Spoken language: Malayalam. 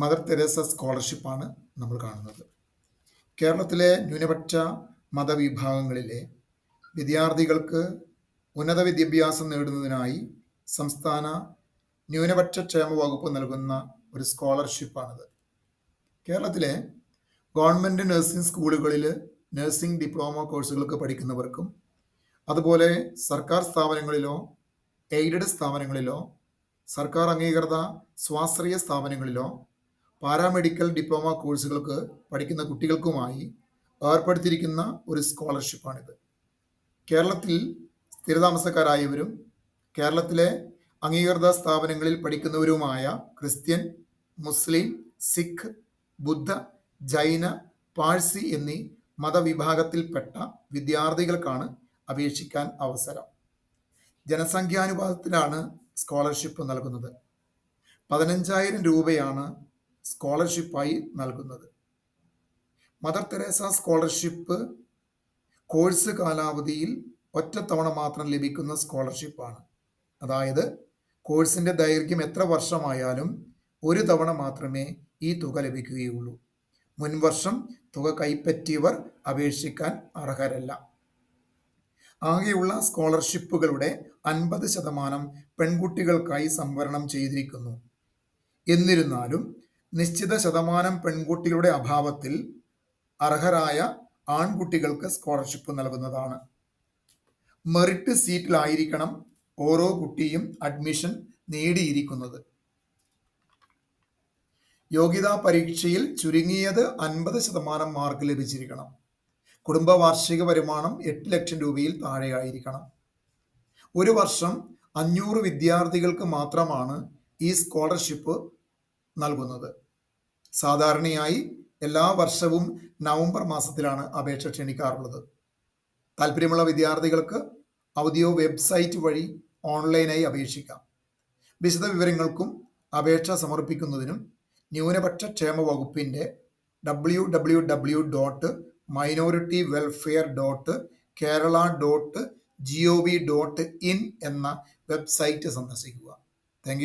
മദർ തെരേസ സ്കോളർഷിപ്പാണ് നമ്മൾ കാണുന്നത്. കേരളത്തിലെ ന്യൂനപക്ഷ മതവിഭാഗങ്ങളിലെ വിദ്യാർത്ഥികൾക്ക് ഉന്നത വിദ്യാഭ്യാസം നേടുന്നതിനായി സംസ്ഥാന ന്യൂനപക്ഷ ക്ഷേമ വകുപ്പ് നൽകുന്ന ഒരു സ്കോളർഷിപ്പാണിത്. കേരളത്തിലെ ഗവൺമെന്റ് നഴ്സിംഗ് സ്കൂളുകളിൽ നഴ്സിംഗ് ഡിപ്ലോമ കോഴ്സുകൾക്ക് പഠിക്കുന്നവർക്കും അതുപോലെ സർക്കാർ സ്ഥാപനങ്ങളിലോ എയ്ഡഡ് സ്ഥാപനങ്ങളിലോ സർക്കാർ അംഗീകൃത സ്വാശ്രയ സ്ഥാപനങ്ങളിലോ പാരാമെഡിക്കൽ ഡിപ്ലോമ കോഴ്സുകൾക്ക് പഠിക്കുന്ന കുട്ടികൾക്കുമായി ഏർപ്പെടുത്തിയിരിക്കുന്ന ഒരു സ്കോളർഷിപ്പാണിത്. കേരളത്തിൽ സ്ഥിരതാമസക്കാരായവരും കേരളത്തിലെ അംഗീകൃത സ്ഥാപനങ്ങളിൽ പഠിക്കുന്നവരുമായ ക്രിസ്ത്യൻ മുസ്ലിം സിഖ് ബുദ്ധ ജൈന പാഴ്സി എന്നീ മതവിഭാഗത്തിൽപ്പെട്ട വിദ്യാർത്ഥികൾക്കാണ് അപേക്ഷിക്കാൻ അവസരം. ജനസംഖ്യാനുപാതത്തിലാണ് സ്കോളർഷിപ്പ് നൽകുന്നത്. പതിനഞ്ചായിരം രൂപയാണ് സ്കോളർഷിപ്പായി നൽകുന്നത്. മദർ തെരേസ സ്കോളർഷിപ്പ് കോഴ്സ് കാലാവധിയിൽ ഒറ്റത്തവണ മാത്രം ലഭിക്കുന്ന സ്കോളർഷിപ്പാണ്. അതായത് കോഴ്സിന്റെ ദൈർഘ്യം എത്ര വർഷമായാലും ഒരു തവണ മാത്രമേ ഈ തുക ലഭിക്കുകയുള്ളൂ. മുൻവർഷം തുക കൈപ്പറ്റിയവർ അപേക്ഷിക്കാൻ അർഹരല്ല. ആകെയുള്ള സ്കോളർഷിപ്പുകളുടെ അൻപത് ശതമാനം പെൺകുട്ടികൾക്കായി സംവരണം ചെയ്തിരിക്കുന്നു. എന്നിരുന്നാലും നിശ്ചിത ശതമാനം പെൺകുട്ടികളുടെ അഭാവത്തിൽ അർഹരായ ആൺകുട്ടികൾക്ക് സ്കോളർഷിപ്പ് നൽകുന്നതാണ്. മെറിറ്റ് സീറ്റിലായിരിക്കണം ഓരോ കുട്ടിയും അഡ്മിഷൻ നേടിയിരിക്കുന്നത്. യോഗ്യതാ പരീക്ഷയിൽ ചുരുങ്ങിയത് അൻപത് ശതമാനം മാർക്ക് ലഭിച്ചിരിക്കണം. കുടുംബ വാർഷിക വരുമാനം എട്ട് ലക്ഷം രൂപയിൽ താഴെയായിരിക്കണം. ഒരു വർഷം അഞ്ഞൂറ് വിദ്യാർത്ഥികൾക്ക് മാത്രമാണ് ഈ സ്കോളർഷിപ്പ് നൽകുന്നത്. സാധാരണയായി എല്ലാ വർഷവും നവംബർ മാസത്തിലാണ് അപേക്ഷ ക്ഷണിക്കാറുള്ളത്. താല്പര്യമുള്ള വിദ്യാർത്ഥികൾക്ക് ഔദ്യോഗിക വെബ്സൈറ്റ് വഴി ഓൺലൈനായി അപേക്ഷിക്കാം. വിശദ വിവരങ്ങൾക്കും അപേക്ഷ സമർപ്പിക്കുന്നതിനും ന്യൂനപക്ഷ ക്ഷേമ വകുപ്പിന്റെ W W W dot minority welfare dot Kerala dot G O V dot in എന്ന വെബ്സൈറ്റ് സന്ദർശിക്കുക. താങ്ക്